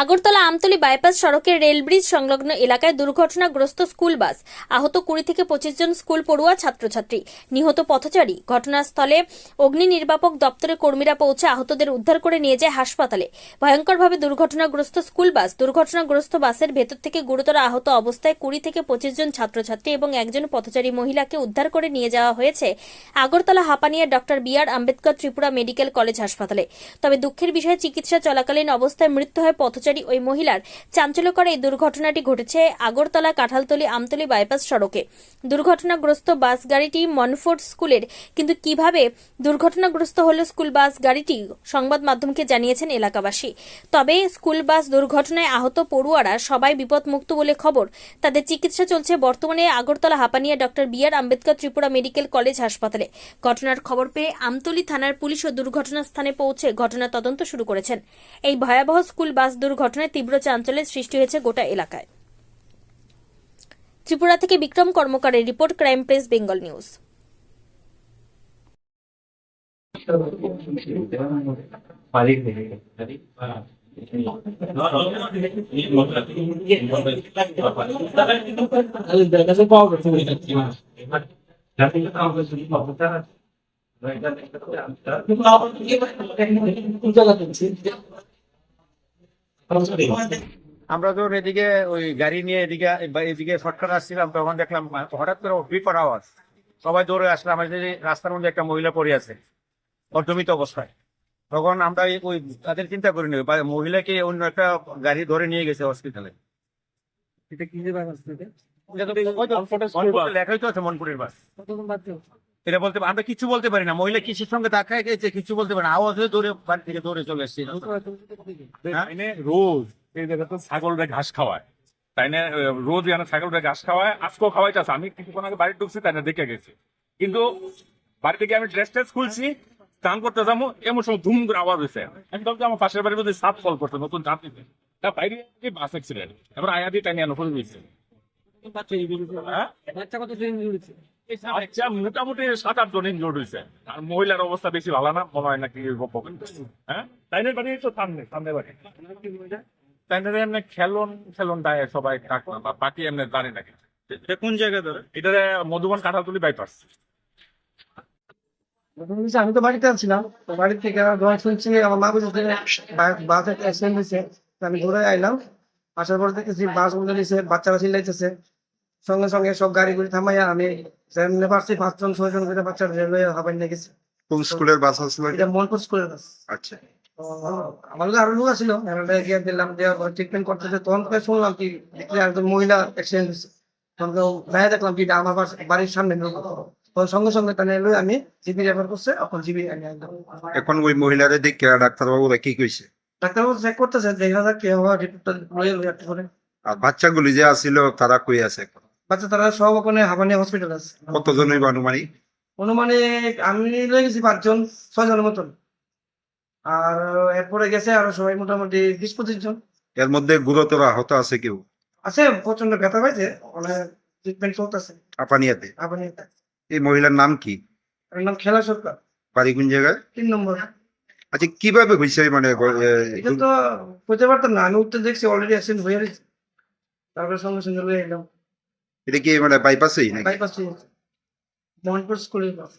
Agartala Amtali bypass সড়কের rail bridge সংলগ্ন এলাকায় দুর্ঘটনাগ্রস্ত স্কুল বাস। আহত কুড়ি থেকে পঁচিশ জন স্কুল পড়ুয়া ছাত্রছাত্রী। নিহত পথচারী ঘটনাস্থলে অগ্নি নির্বাপক দপ্তরের কর্মীরা পৌঁছে আহতদের উদ্ধার করে নিয়ে যায় হাসপাতালে। ভয়ঙ্করভাবে দুর্ঘটনাগ্রস্ত স্কুল বাস দুর্ঘটনাগ্রস্ত বাসের ভেতর থেকে গুরুতর আহত অবস্থায় কুড়ি থেকে পঁচিশ জন ছাত্রছাত্রী এবং একজন পথচারী মহিলাকে উদ্ধার করে নিয়ে যাওয়া হয়েছে Agartala Hapania doctor B R Ambedkar Tripura medical college হাসপাতালে। তবে দুঃখের বিষয়ে চিকিৎসা চলাকালীন অবস্থায় মৃত্যু হয় পথচারী ওই মহিলার চাঞ্চল্যকর এই দুর্ঘটনাটি ঘটেছে আগরতলা কাঁঠালতলি আমতলি বাইপাস সড়কে। দুর্ঘটনাগ্রস্ত বাস গাড়িটি মনফোর্ড স্কুলের। কিন্তু কীভাবে দুর্ঘটনাগ্রস্ত হলো স্কুল বাস গাড়িটি সংবাদ মাধ্যমকে জানিয়েছেন এলাকাবাসী। তবে স্কুল বাস দুর্ঘটনায় আহত পড়ুয়ারা সবাই বিপদমুক্ত বলে খবর। তাদের চিকিৎসা চলছে বর্তমানে Agartala Hapania doctor B R Ambedkar Tripura medical college হাসপাতালে। ঘটনার খবর পেয়ে আমতলী থানার পুলিশ ও দুর্ঘটনাস্থানে পৌঁছে ঘটনা তদন্ত শুরু করেছেন। এই ভয়াবহ স্কুল বাস দুর্ঘটনায় তীব্র চাঞ্চল্যের সৃষ্টি হয়েছে গোটা এলাকায়। ত্রিপুরা থেকে Bikram কর্মকারের report crime press, Bengal news. আমরা যখন এদিকে ওই গাড়ি নিয়ে এদিকে এদিকে শর্টকাট আসছিলাম তখন দেখলাম হঠাৎ করে বিকট আওয়াজ। সবাই দৌড়ে আসলাম আমাদের রাস্তার মধ্যে একটা মহিলা পড়ে আছে অর্ধমিত অবস্থায়। তখন আমরা ওই তাদের চিন্তা করিনি মহিলাকে অন্য একটা গাড়ি ধরে নিয়ে গেছে হসপিটালে এটা কি থেকে লেখাই তো আছে মনপুরের বাস এটা বলতে আমরা কিছু বলতে পারি না। মহিলা কিসের সঙ্গে ধাক্কায় গেছে কিছু বলতে পারি না। আওয়াজ হয়ে দৌড়ে বাড়ি থেকে দৌড়ে চলে এসেছে। হ্যাঁ? রোজ। এই জায়গাতে ছাগলরা ঘাস খাওয়ায়। তাই না? রোজ এখানে ছাগলরা ঘাস খাওয়ায় আজকেও খাওয়াইতেছে আমি কিছুক্ষণ আগে বাড়ি ঢুকছি তাই না? দেখে গেছি। কিন্তু বাড়ি থেকে আমি ড্রেস ট্রেস খুলছি স্নান করতে যাব এমন সময় ধুম করে আওয়াজ হয়েছে। আমি ভাবছি আমার পাশের বাড়ির মধ্যে সাপ কল করছে নতুন চাপ নিতে তা বাইরে বাস অ্যাক্সিডেন্ট এবার আয়া দিয়ে টাইনি আনো করে দিয়েছে হ্যাঁ বাচ্চা কত আচ্ছা মোটামুটি সাত আট জন ইনজোর্ড হয়েছে আর মহিলার অবস্থা বেশি ভালো না মনে হয় নাকি হ্যাঁ? তাইনের বাড়ি তো সামনে সামনে বাড়ি। তাইনের এমনি খেলন খেলন দেয় সবাই বা পার্টি এমনি জানে নাকি এটা কোন জায়গা ধরে? এটা মধুবন কাঁঠালতুলি বাইপাস আমি তো বাড়িতে আছিলাম। তো বাড়ি থেকে আমার শুনছি আমার মা বুঝতে বাস একটা অ্যাক্সিডেন্ট হয়েছে আমি ঘুরে আইলাম। আসার পর দেখেছি বাস উল্টে দিয়েছে বাচ্চারা চিল্লাইতেছে। সঙ্গে সঙ্গে সব গাড়ি গুড়ি থামাইয়া আমি যেমনি পারছি পাঁচজন ছয়জন করে বাচ্চারা রেলওয়ে হাবাই নিয়ে গেছি। কোন স্কুলের বাস আসলো এটা মনপুর স্কুলের বাস। আচ্ছা। আরও লোক ছিল গিয়ে দিলাম দেওয়ার পর ট্রিটমেন্ট করতেছে। তখন করে শুনলাম কি একজন মহিলা অ্যাক্সিডেন্ট হয়েছে। তখন ভাইয়া দেখলাম কি আমার বাড়ির সামনে তখন সঙ্গে সঙ্গে তাহলে আমি জিবি রেফার করছে এখন জিবি আমি একদম। এখন ওই মহিলারে দেখে ডাক্তারবাবুরা কি কইছে? ডাক্তারবাবু চেক করতেছে দেখা যাক কি হওয়া রিপোর্টটা লইয়া লই করে। আর বাচ্চাগুলি যে আসিল তারা কই আছে এখন? বাচ্চা তারা সব ওখানে হাবানি হসপিটাল আছে। কতজন হইব আনুমানিক? অনুমানিক আমি লয়ে গেছি পাঁচজন ছয় জনের মতন। আর এরপরে গেছে আরও সবাই মোটামুটি বিশ পঁচিশ জন। এর মধ্যে গুরুতর আহত আছে কেউ? আছে প্রচণ্ড ব্যথা পাইছে মানে ট্রিটমেন্ট চলতেছে। আপানিয়াতে? আপনি এই মহিলার নাম কি? নাম খেলা সরকার। বাড়ি কোন জায়গায়? তিন নম্বর। আচ্ছা কীভাবে হয়েছে মানে এটা তো বুঝতে পারতাম না আমি উঠতে দেখছি অলরেডি অ্যাক্সিডেন্ট হয়ে গেছে। তারপরে সঙ্গে সঙ্গে লয়ে এলাম। এটা কি মানে বাইপাসেই নাকি? বাইপাস মোহনপুর স্কুলের পাশে